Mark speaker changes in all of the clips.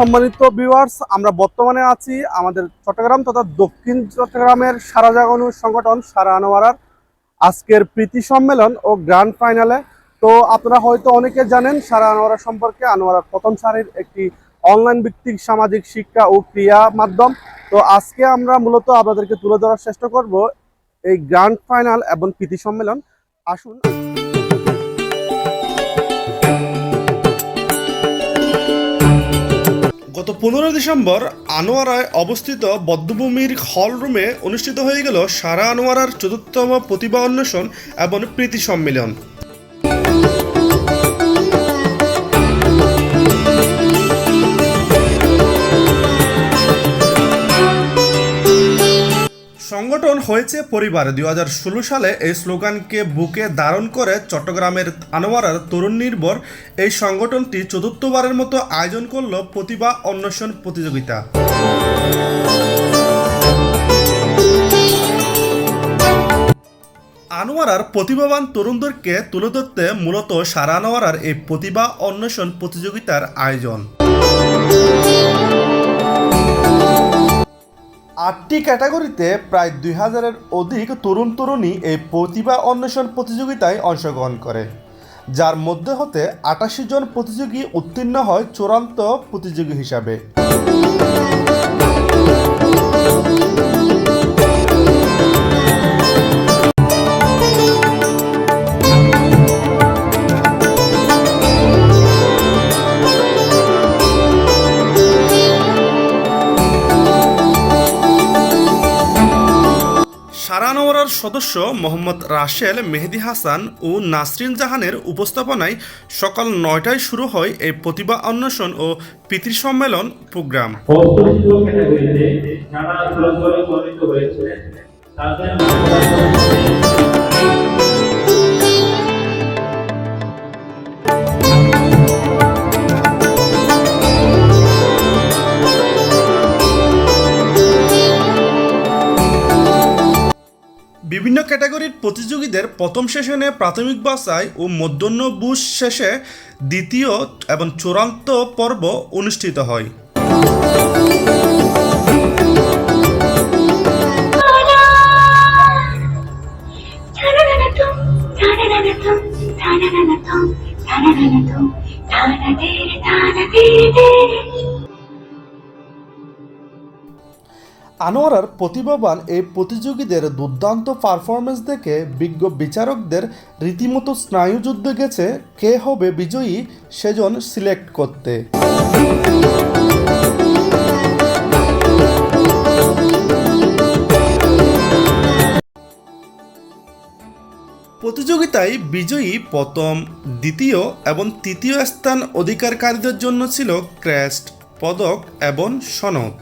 Speaker 1: সম্মানিত ভিউয়ার্স আমরা বর্তমানে আছি আমাদের চট্টগ্রাম তথা দক্ষিণ চট্টগ্রামের সারা জাগানু সংগঠন সারা আনোয়ারার আজকের প্রীতি সম্মেলন ও গ্র্যান্ড ফাইনালে তো আপনারা হয়তো অনেকে জানেন সারা আনোয়ারা সম্পর্কে আনোয়ারার প্রথম সারির একটি অনলাইন ভিত্তিক সামাজিক শিক্ষা ও ক্রিয়া মাধ্যম। তো আজকে আমরা মূলত আপনাদেরকে তুলে ধরার চেষ্টা করব এই গ্র্যান্ড ফাইনাল এবং প্রীতি সম্মেলন। আসুন। পনেরো ডিসেম্বর আনোয়ারায় অবস্থিত বদ্ধভূমির হল রুমে অনুষ্ঠিত হয়ে গেল সারা আনোয়ারার চতুর্থতম প্রতিভা অন্বেষণ এবং প্রীতি সম্মেলন। সংগঠন হয়েছে পরিবার। দু হাজার ষোলো সালে এই স্লোগানকে বুকে ধারণ করে চট্টগ্রামের আনোয়ারার তরুণ নির্ভর এই সংগঠনটি চতুর্থবারের মতো আয়োজন করল প্রতিভা অন্বেষণ প্রতিযোগিতা। আনোয়ারার প্রতিভাবান তরুণদেরকে তুলে ধরতে মূলত সারা আনোয়ারার এই প্রতিভা অন্বেষণ প্রতিযোগিতার আয়োজন। আটটি ক্যাটাগরিতে প্রায় দুই হাজারের অধিক তরুণ তরুণী এই প্রতিভা অন্বেষণ প্রতিযোগিতায় অংশগ্রহণ করে। যার মধ্যে হতে আটাশি জন প্রতিযোগী উত্তীর্ণ হয় চূড়ান্ত প্রতিযোগী হিসাবে। সারানোয়ারার সদস্য মোহাম্মদ রাশেল মেহেদি হাসান ও নাসরিন জাহানের উপস্থাপনায় সকাল নয়টায় শুরু হয় এই প্রতিভা অন্বেষণ ও পিতৃ সম্মেলন প্রোগ্রাম
Speaker 2: তাদের
Speaker 1: বিভিন্ন ক্যাটাগরির প্রতিযোগীদের প্রথম সেশনে প্রাথমিক বাছাই ও মধ্যাহ্ন বুশ শেষে দ্বিতীয় এবং চূড়ান্ত পর্ব অনুষ্ঠিত হয়। আনোয়ারার প্রতিভাবান এই প্রতিযোগীদের দুর্দান্ত পারফরমেন্স দেখে বিজ্ঞ বিচারকদের রীতিমতো স্নায়ুযুদ্ধ গেছে, কে হবে বিজয়ী সেজন সিলেক্ট করতে। প্রতিযোগিতায় বিজয়ী প্রথম, দ্বিতীয় এবং তৃতীয় স্থান অধিকারকারীদের জন্য ছিল ক্র্যাস্ট পদক এবং সনদ।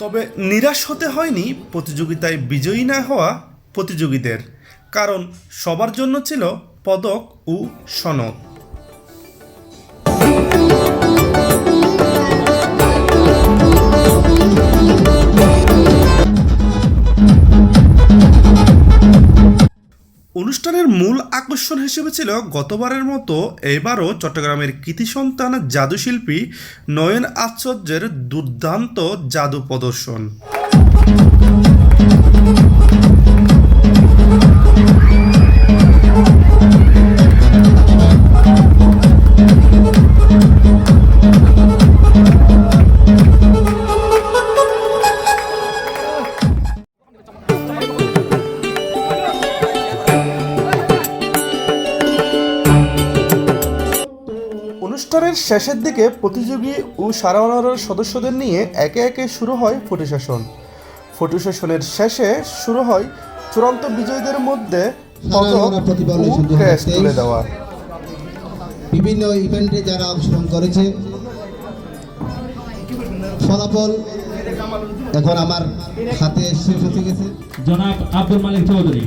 Speaker 1: তবে নিরাশ হতে হয়নি প্রতিযোগিতায় বিজয়ী না হওয়া প্রতিযোগীদের, কারণ সবার জন্য ছিল পদক ও সনদ। অনুষ্ঠানের মূল আকর্ষণ হিসেবে ছিল গতবারের মতো এবারও চট্টগ্রামের কৃতি সন্তান জাদুশিল্পী নয়ন আশ্চর্যের দুর্দান্ত জাদু প্রদর্শন। অনুষ্ঠানের শেষের দিকে প্রতিযোগী ও সারাওয়ানার সদস্যদের নিয়ে একে একে শুরু হয় ফটো সেশন। ফটো সেশনের শেষে শুরু হয় চূড়ান্ত বিজয়ীদের মধ্যে পদক
Speaker 3: সারাওয়ানা প্রতিভা
Speaker 1: ও
Speaker 3: অন্বেষণ
Speaker 1: ক্রেস্ট
Speaker 3: 2023
Speaker 1: তুলে দেওয়া।
Speaker 3: বিভিন্ন ইভেন্টে যারা অংশগ্রহণ করেছে ফলাফল এখন আমার হাতে শেষ হতে গেছে।
Speaker 2: জনাব আব্দুল মালিক চৌধুরী।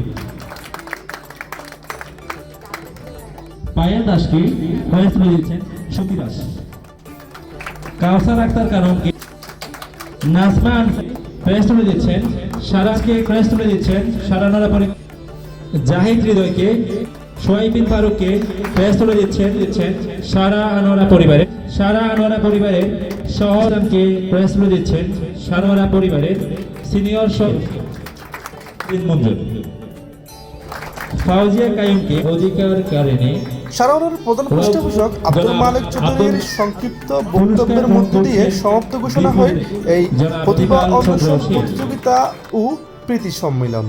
Speaker 2: পায়েল দাসকে প্রাইজ তুলে দাস কাউসার আক্তার কারণকে নাজমা প্রাইজ তুলে দিচ্ছেন, সারাজকে প্রাইজ তুলে দিচ্ছেন, সারানারা পরি জাহিদ হৃদয়কে সোহাইব বিন ফারুককে প্রেস তুলে দিচ্ছেন দিচ্ছেন সারা আনোয়ারা পরিবারের সারা আনোয়ারা পরিবারের সহদানকে প্রেস তুলে দিচ্ছেন, সানোয়ারা পরিবারের সিনিয়র মঞ্জুর ফাউজিয়া কায়ুমকে অধিকার কারণে
Speaker 1: সারাওয়ারের প্রধান পৃষ্ঠপোষক আব্দুল মালিক চৌধুরীর সংক্ষিপ্ত বক্তব্যের মধ্য দিয়ে সমাপ্ত ঘোষণা হয় এই প্রতিভা অন্বেষণ প্রতিযোগিতা ও প্রীতি সম্মেলন।